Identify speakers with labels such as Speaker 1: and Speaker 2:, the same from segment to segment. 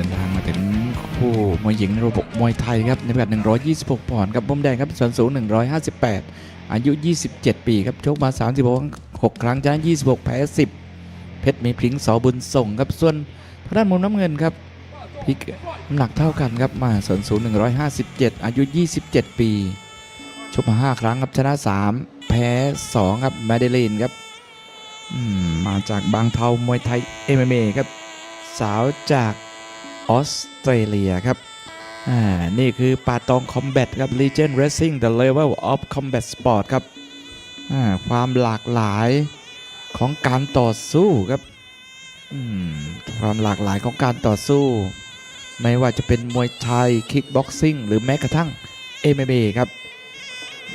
Speaker 1: ดินทางมาถึงคู่มวยหญิงในระบบมวยไทยครับในพิกัด126 ปอนด์ครับมุมแดงครับส่วนสูง 158 อายุ 27 ปีครับชกมา 36 ครั้งชนะ26 แพ้ 10 เพชรมีพริ้งสอบุญส่งครับส่วนทางด้านมุมน้ำเงินครับพิกน้ำหนักเท่ากันครับมาส่วนสูง 157 อายุ 27 ปีชกมา 5 ครั้งครับชนะ 3 แพ้ 2 ครับมาเดลีนครับมมาจากบางเทามวยไทย MMA ครับ สาวจาก ออสเตรเลียครับอ่านี่คือปาตองคอมแบทครับ Legend Wrestling the level of combat sport ครับอ่าความหลากหลายของการต่อสู้ครับอืมความหลากหลายของการต่อสู้ ไม่ว่าจะเป็นมวยไทยคิกบ็อกซิ่งหรือแม้กระทั่ง MMA ครับ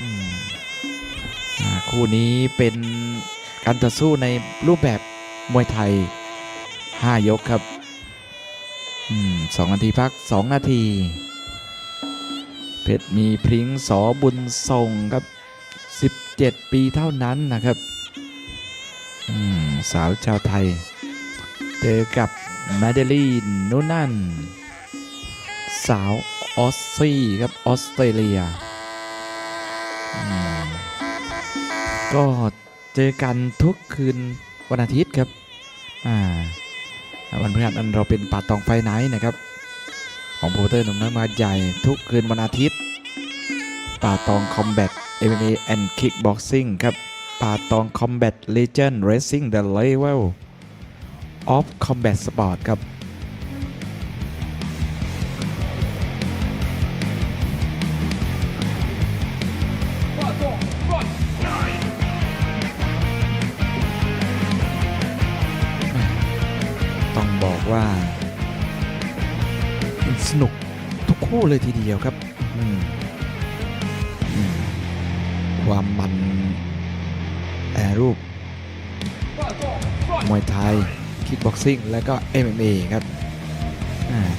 Speaker 1: อ่าคู่นี้เป็นการต่อสู้ในรูปแบบมวยไทย 5 ยกครับ สองนาทีพัก2นาที เพชรมีพริ้งสอบุญส่งครับ 17 ปีเท่านั้นนะครับสาวชาวไทย เจอกับมาเดลีนนูนันสาวออสซี่ครับออสเตรเลียก็เจอกันทุกคืนวันอาทิตย์ครับ อ่า วันพฤหัสนั้นเราเป็นป่าตองไฟไนท์นะครับ ของโปรเตอร์หนุ่มน้ำมาใหญ่ทุกคืนวันอาทิตย์ป่าตองคอมแบท MMA and Kickboxing ครับป่าตองคอมแบท Legend Racing the Level of Combat Sport ครับ ว่า สนุกทุกคู่เลยทีเดียวครับความมันแอรูปมวยไทยคิกบ็อกซิ่งและก็ MMA ครับ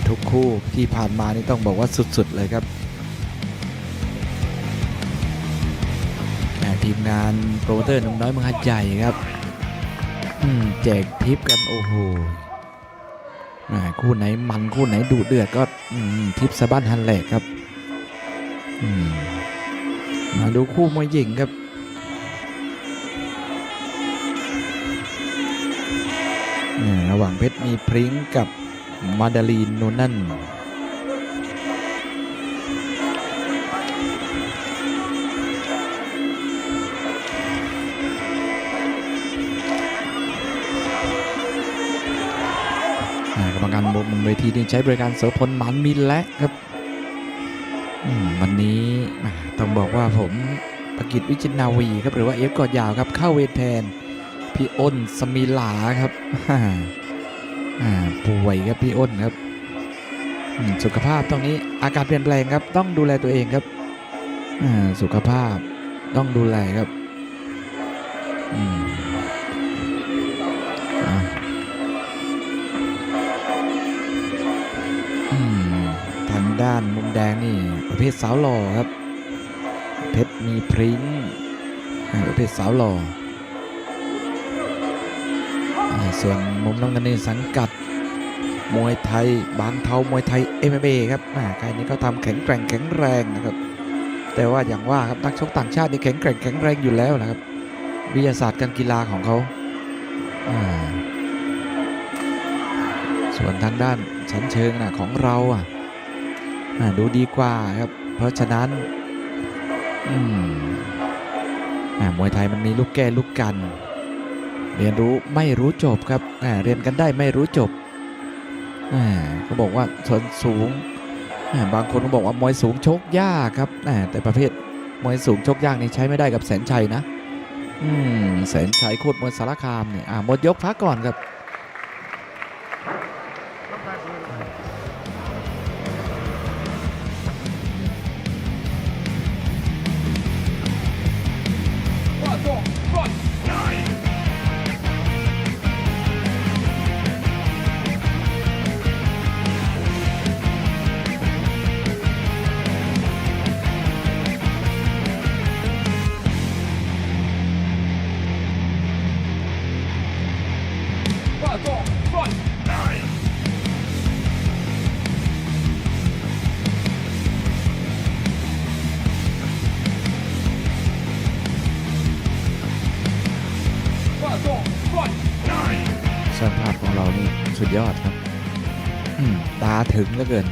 Speaker 1: ทุกคู่ที่ผ่านมานี่ต้องบอกว่าสุดๆเลยครับทีมงานโปรโมเตอร์หนุ่มน้อยเมืองหัดใหญ่ครับแจกทิปกัน โอ้โห คู่ไหนมันคู่ไหนดูเดือดก็ทิปสะบั้นฮันแหลกครับมมาดูคู่มวยหญิงครับแหม่ระหว่างเพชรมีพริ้งกับมาดาลีนโนนัน กรรมการบนเวทีนี่ใช้บริการโสพลหมันมินและครับวันนี้ต้องบอกว่าผมประกิตวิจิตนาวีครับหรือว่าเอฟกอดยาวครับเข้าเวทแทนพี่อ้นสมิลาครับอ่าป่วยครับพี่อ้นครับสุขภาพตรงนี้อาการเปลี่ยนแปลงครับ ต้องดูแลตัวเองครับอ่าสุขภาพต้องดูแลครับ ด้านมุมแดงนี่ประเภทสาวหล่อครับ เพชรมีพริ้งประเภทสาวหล่ออส่วนมุมน้ำเงินนี่สังกัดมวยไทยบางเทามวยไทย MMA ครับอ่าใครนี้ก็ทำแข็งแกร่งแข็งแรงนะครับ แต่ว่าอย่างว่าครับนักชกต่างชาตินี่แข็งแกร่งแข็งแรงอยู่แล้วนะครับ วิทยาศาสตร์การกีฬาของเขา ส่วนทางด้านชั้นเชิงนะของเราอะ ดูดีกว่าครับ เพราะฉะนั้นอืมมวยไทยมันมีลูกแก้ลูกกัน เรียนรู้ไม่รู้จบครับเรียนกันได้ไม่รู้จบเขาบอกว่าส่วนสูง บางคนก็บอกว่ามวยสูงชกยากครับแต่ประเภทมวยสูงชกยากนี่ใช้ไม่ได้กับแสนชัยนะแสนชัยโคตรมวยสารคามเนี่ยหมดยกพักก่อนครับ
Speaker 2: สภาพข
Speaker 1: องเรานี่สุดยอดครับตาถึงเหลือเกิน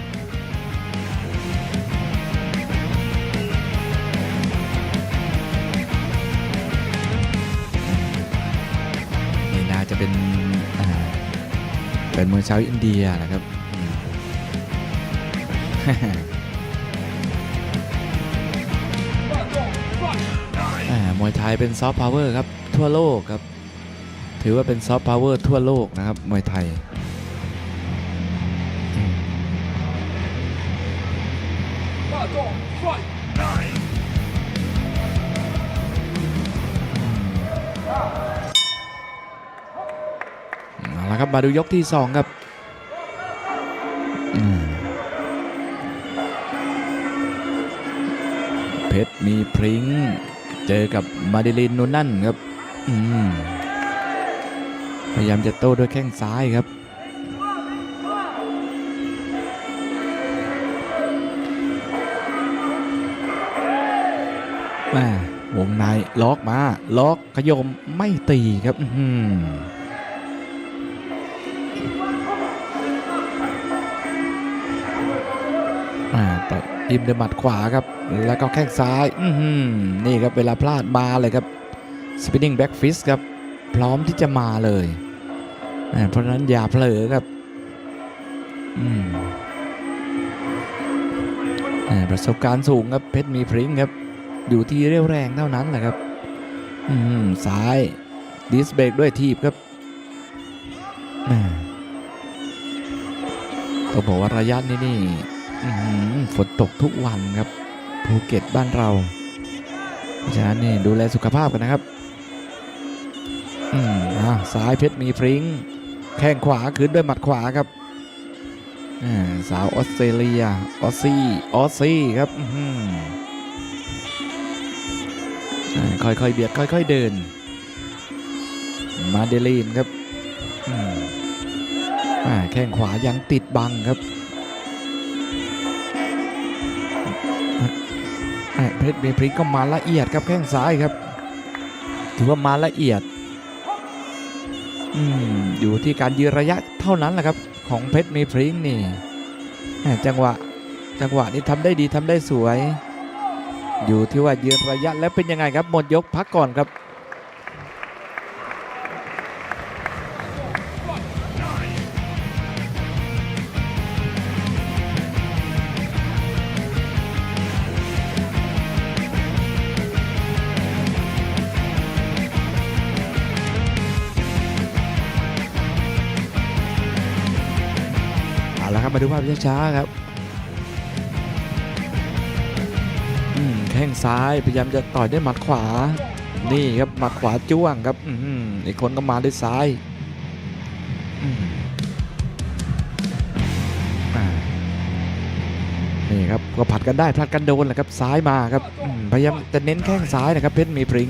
Speaker 1: นี่นาจะเป็นเป็นเมืองชาวอินเดียนะครับมวยไทยเป็นซอฟต์พาวเวอร์ครับ ทั่วโลกครับ ถือว่าเป็นซอฟต์พาวเวอร์ทั่วโลกนะครับ มวยไทย เอาละครับมาดูยกที่ 2 ครับเพชรมีพริ้ง เจอกับมาดิลินนูนั่นครับ อืม พยายามจะโต้ด้วยแข้งซ้ายครับ แม่วงในล็อกมาล็อกขยมไม่ตีครับอื้อหืออ่าต่อยจิ้มด้วยหมัดขวาครับ แล้วก็แข้งซ้าย อื้อหือนี่ครับเวลาพลาดมาเลยครับ spinning back fist ครับ พร้อมที่จะมาเลย เพราะนั้นอย่าเผลอครับประสบการณ์สูงครับเพชรมีพริ้งครับ อยู่ที่เรี่ยวแรงเท่านั้นแหละครับซ้ายดิสเบรกด้วยทีบครับต้องบอกว่าระยะนี้นี่ฝนตกทุกวันครับภูเก็ตบ้านเราเพราะฉะนั้นนี่ดูแลสุขภาพกันนะครับ อืมอ่าซ้ายเพชรมีพริ้ง แข้งขวาคืนด้วยหมัดขวาครับสาวออสเตรเลีย ออสซี่ ออสซี่ครับค่อยๆเบียดค่อยๆเดิน มาเดลีนครับแข้งขวายังติดบังครับเพชรมีพริ้งก็มาละเอียดครับแข้งซ้ายครับ ถือว่ามาละเอียด ออยู่ที่การยืนระยะเท่านั้นแหละครับ ของเพชรมีพริ้งนี่จังหวะจังหวะนี้ทำได้ดีทำได้สวย อยู่ที่ว่ายืนระยะแล้วเป็นยังไงครับหมดยกพักก่อนครับ มาดูภาพช้าๆครับอืมแข้งซ้ายพยายามจะต่อยด้วยหมัดขวา นี่ครับหมัดขวาจ้วงครับอีกคนก็มาด้วยซ้ายนี่ครับก็ผัดกันได้ผัดกันโดนแหละครับซ้ายมาครับพยายามจะเน้นแข้งซ้ายนะครับเพชรมีพริง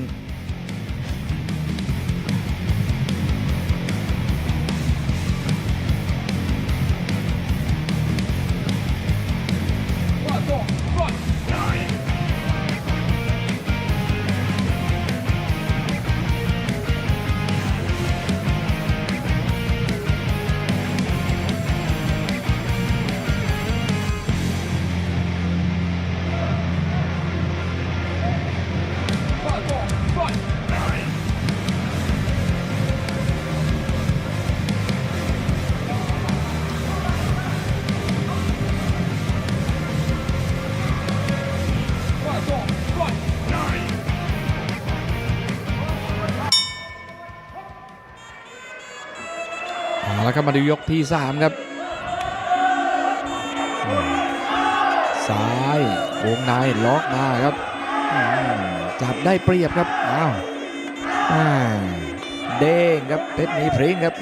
Speaker 1: เอาละครับมาดูยกที่ 3 ครับ ซ้ายวงในล็อกมาครับ จับได้เปรียบครับ อ้าวเด้งครับเพชรมีพริ้งครับ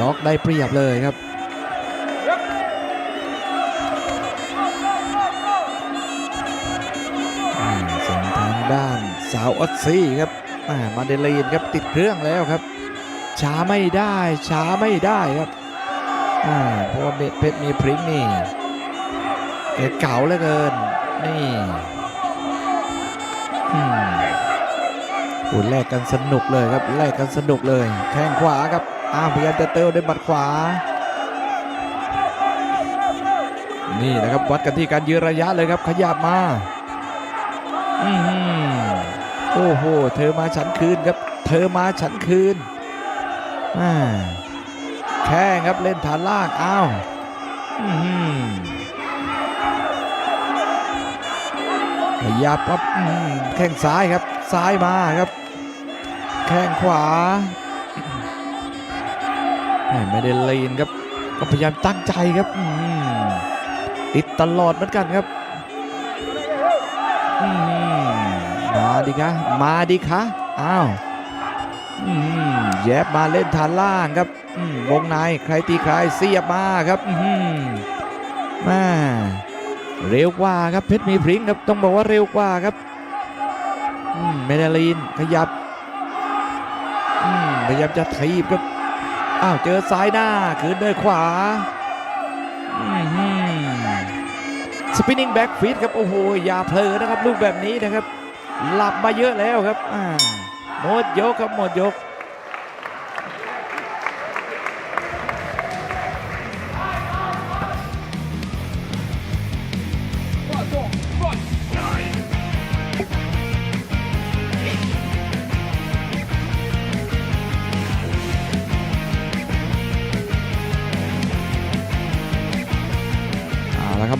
Speaker 1: ล็อกได้เปรียบเลยครับส่วนทางด้านสาวออสซี่ครับมาเดลีนครับติดเครื่องแล้วครับ ช้าไม่ได้ช้าไม่ได้ครับอ่าเพราะว่าเพชรมีพริ้งนี่แกเก่าเหลือเกิน นี่อืมโอ้แลกกันสนุกเลยครับแลกกันสนุกเลย แข้งขวาครับอ้าวพยายามจะเติมด้วยบัดขวา นี่นะครับวัดกันที่การยืนระยะเลยครับ ขยับมาอือโอ้โห เธอมาฉันคืนครับ เธอมาฉันคืน แข้งครับเล่นฐานล่างอ้าวขยับครับแข้งซ้ายครับซ้ายมาครับ แข้งขวาไม่ได้ลีนครับก็พยายามตั้งใจครับติดตลอดเหมือนกันครับมมาดิคะมาดิคะอ้าว อืม แยบมาเล่นฐานล่างครับวงในใครตีใครเสียบมาครับอืมมาเร็วกว่าครับเพชรมีพริ้งครับต้องบอกว่าเร็วกว่าครับมเมดาลีนขยับอืมพยายามจะทีบครับอ้าวเจอซ้ายหน้าคืนด้วยขวาอืมสปินนิ่งแบ็กฟีดครับโอ้โหอย่าเผลอนะครับ ลูกแบบนี้นะครับ หลับมาเยอะแล้วครับหมดยกครับหมดยก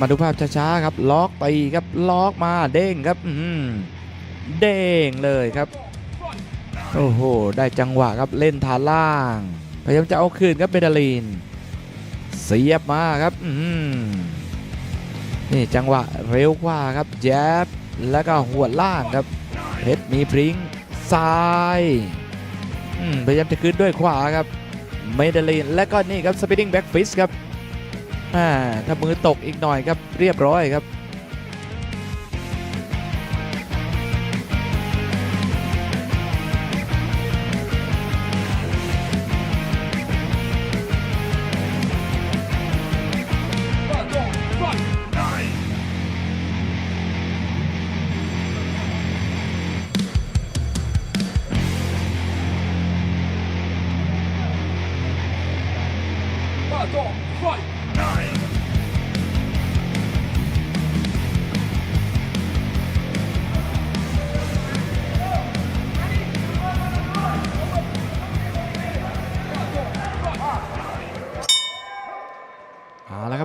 Speaker 1: มาดูภาพช้าๆครับ ล็อกตีครับล็อกมาเด้งครับอืเด้งเลยครับ โอ้โห ได้จังหวะครับเล่นฐานล่าง พยายามจะเอาคืนครับเบดาลีน เสียบมาครับอืนี่จังหวะเร็วกว่าครับแจ๊บแล้วก็หัวล่างครับเพชรมีพริ้งซ้ายพยายามจะคืนด้วยขวาครับเมดาลีนและก็นี่ครับสปินนิ่งแบ็กฟิสครับ ถ้ามือตกอีกหน่อยครับเรียบร้อยครับ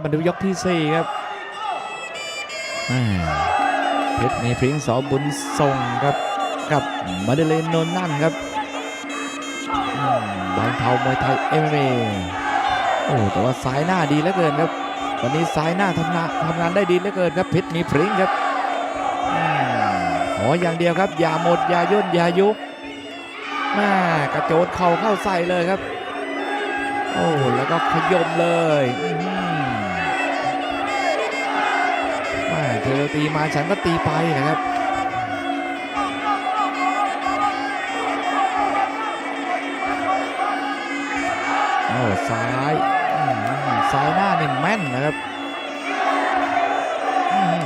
Speaker 1: มาดูยกที่ 4 ครับเพชรมีพริ้งสอบุญทรงครับกับมาเดเลนโนนนั่นครับบางเทามวยไทยเอ็มเอโอ้แต่ว่าซ้ายหน้าดีเหลือเกินครับ วันนี้ซ้ายหน้าทำงานทำงานได้ดีเหลือเกินครับเพชรมีพริ้งครับขออย่างเดียวครับอย่าหมดอย่าย่นอย่ายุบม่กระโจนเข่าเข้าใส่เลยครับ โอ้แล้วก็ขยมเลย เธอตีมาฉันก็ตีไปนะครับโอ้ซ้ายซ้ายหน้านี่แม่นนะครับ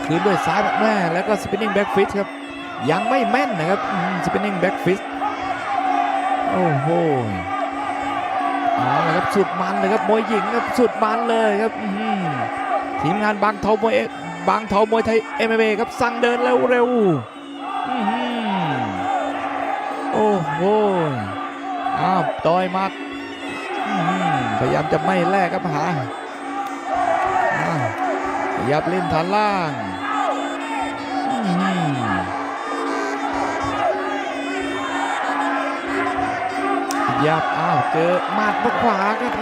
Speaker 1: คืนด้วยซ้ายแม่แล้วก็สปินนิ่งแบ็กฟิตครับยังไม่แม่นนะครับสปินนิ่งแบ็กฟิตโอ้โหเอาละครับสุดมันเลยครับมวยหญิงครับสุดมันเลยครับทีมงานบางเทามวยเอ บางเทามวยไทยเอ็มเอครับสั่งเดินเร็วเร็วๆโอ้โหอ้าวต่อยมัดพยายามจะไม่แลกครับหาพยายามเล่นฐานล่างยับอ้าวเจอมัดมาขวาครับ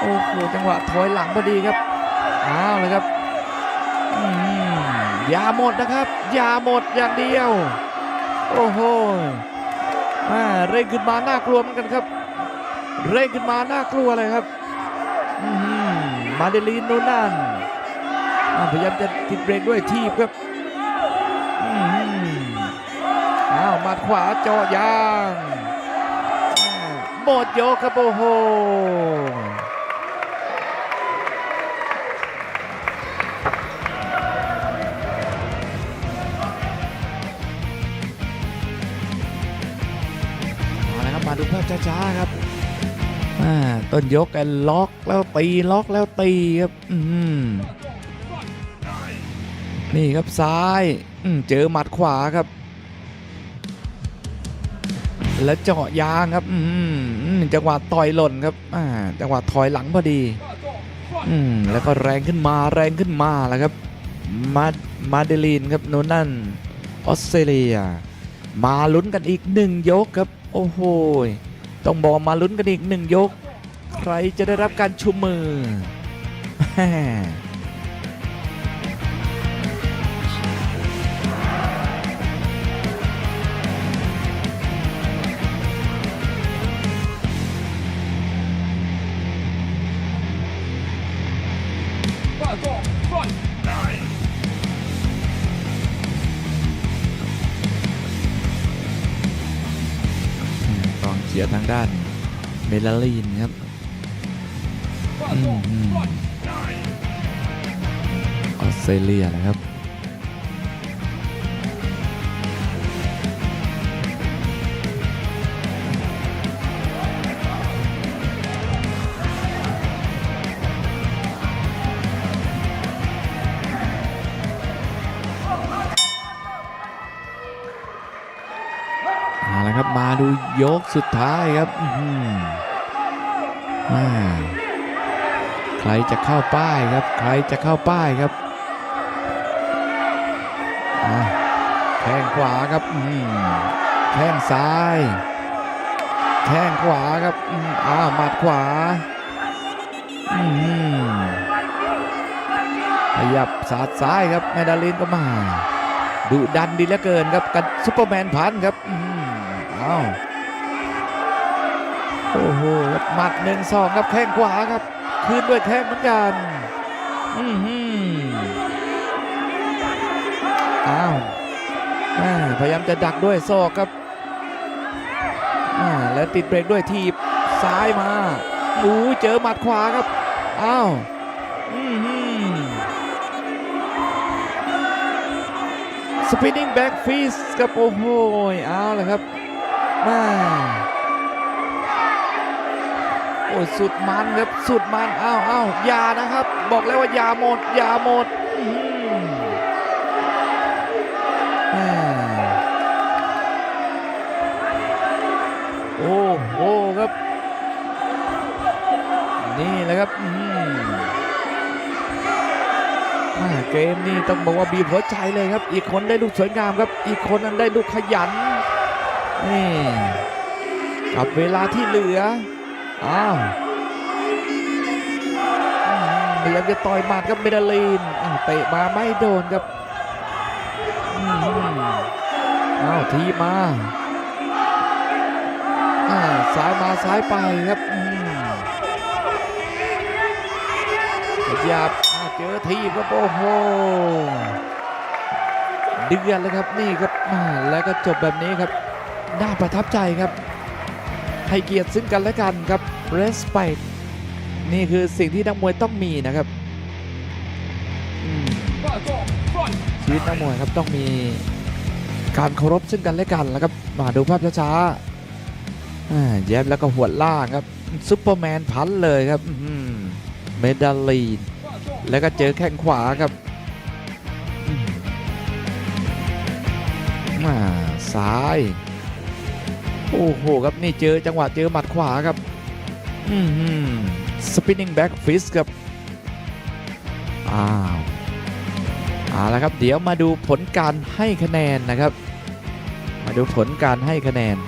Speaker 1: โอ้โหจังหวะถอยหลังพอดีครับ อ้าวเลยครับอื้อหือยาหมดนะครับยาหมดอย่างเดียว โอ้โห่าเร่งขึ้นมาน่ากลัวเหมือนกันครับ เร่งขึ้นมาน่ากลัวเลยครับมาเดลีนโนนันพยายามจะติดเบรกด้วยทีบครับอื้ออ้าวมัดขวาเจาะยางหมดยกครับโอ้โห ดูภาพช้าๆครับต้นยกกันล็อกแล้วตีล็อกแล้วตีครับนี่ครับซ้ายเจอหมัดขวาครับ แล้วเจาะยางครับจังหวะต่อยหล่นครับอ่าจังหวะถอยหลังพอดีอแล้วก็แรงขึ้นมาแรงขึ้นมาแล้วครับมามาเดลีนครับโน่นนั่นออสเตรเลีย มาลุ้นกันอีกหนึ่งยกครับ โอ้โหต้องบอกมาลุ้นกันอีกหนึ่งยก ใครจะได้รับการชูมือ เดียทางด้านเมลาลีนครับอืมอืมออสเตรเลียนะครับ ยกสุดท้ายครับมาใครจะเข้าป้ายครับ ใครจะเข้าป้ายครับแข้งขวาครับแข้งซ้าย แข้งขวาครับอ้าวหมัดขวาอือหือขยับสาดซ้ายครับแมดาลินก็มาดุดันดีเหลือเกินครับกันซุปเปอร์แมนพันครับอ้าว โอ้โหหมัดหนึ่งสองครับแข้งขวาครับ คืนด้วยแข้งเหมือนกันอือหืออ้าวพยายามจะดักด้วยศอกครับแล้วติดเบรกด้วยทีบซ้ายมาอู้เจอหมัดขวาครับ อ้าวอือหือสปินนิ่งแบ็กฟิสครับโอ้โหเอาเลยครับมา อ้ยสุดมันครับสุดมันอ้าวอ้าวอยานะครับ บอกแล้วว่าอยาหมดอยาหมดอื้อหือแม่โอ้โหครับ นี่แหละครับอื้อหืออ่าเกมนี้ต้องบอกว่าบีบหัวใจเลยครับ อีกคนได้ลูกสวยงามครับ อีกคนนั้นได้ลูกขยันนี่กับเวลาที่เหลือ อ้าวอืมพยายามจะต่อยหมัดครับเมดาลีนอ้าวเตะมาไม่โดนครับอืมอ้าวทีมาอ่าซ้ายมาซ้ายไปครับอืมขยับอ้าวเจอทีบครับโอ้โหเดือดเลยครับนี่ครับอ่าแล้วก็จบแบบนี้ครับน่าประทับใจครับ ให้เกียรติซึ่งกันและกันครับ respect นี่คือสิ่งที่นักมวยต้องมีนะครับชีวิตนักมวยครับต้องมีการเคารพซึ่งกันและกันแล้วครับมาดูภาพช้าๆอ่าแย้มแล้วก็หัวล่างครับซุปเปอร์แมนพันเลยครับเมดาลีนแล้วก็เจอแข้งขวาครับมาซ้าย โอ้โหครับนี่เจอจังหวะเจอหมัดขวาครับอืมสปินนิ่งแบ็กฟิสครับ อ้าวเอาละครับ เดี๋ยวมาดูผลการให้คะแนนนะครับ มาดูผลการให้คะแนน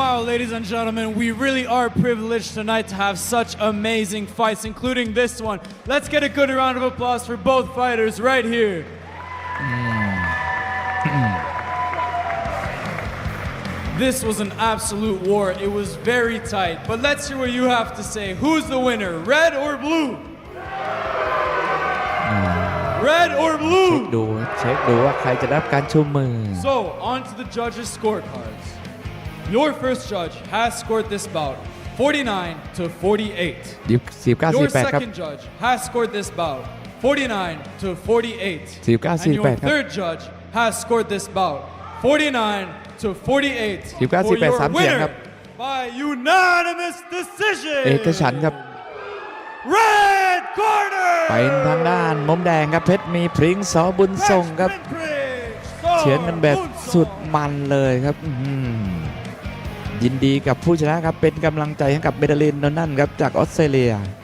Speaker 2: Wow, ladies and gentlemen, we really are privileged tonight to have such amazing fights, including this one. Let's get a good round of applause for both fighters right here. This was an absolute war. It was very tight. But let's hear what you have to say. Who's the winner, red or blue? Red or
Speaker 1: เช็ค
Speaker 2: blue?
Speaker 1: ดูเช็คดูว่าใครจะได้รับการชูมือ
Speaker 2: So, on to the judges' scorecards. Your first judge has scored this bout 49 to 48.
Speaker 1: ดิบสิบเก้า
Speaker 2: Your
Speaker 1: สี่แปดครับ
Speaker 2: second judge has scored this bout 49 to 48.
Speaker 1: Siêu cao
Speaker 2: And
Speaker 1: siêu
Speaker 2: your
Speaker 1: bẹtครับ
Speaker 2: third judge has scored this bout 49 to 48
Speaker 1: 19
Speaker 2: for your
Speaker 1: 48 3เสียงครั
Speaker 2: winner
Speaker 1: บ
Speaker 2: by unanimous decision
Speaker 1: เอกฉันท์ครับ
Speaker 2: Red corner
Speaker 1: เป็นทางด้านมุมแดงครับเพชรมีพริ้งสอบุญส่งครับเฉือนกันแบบสุดมันเลยครับอื้อหือยินดีกับผู้ชนะครับ เป็นกำลังใจให้กับเบเดลินโนนั่นครับ จากออสเตรเลีย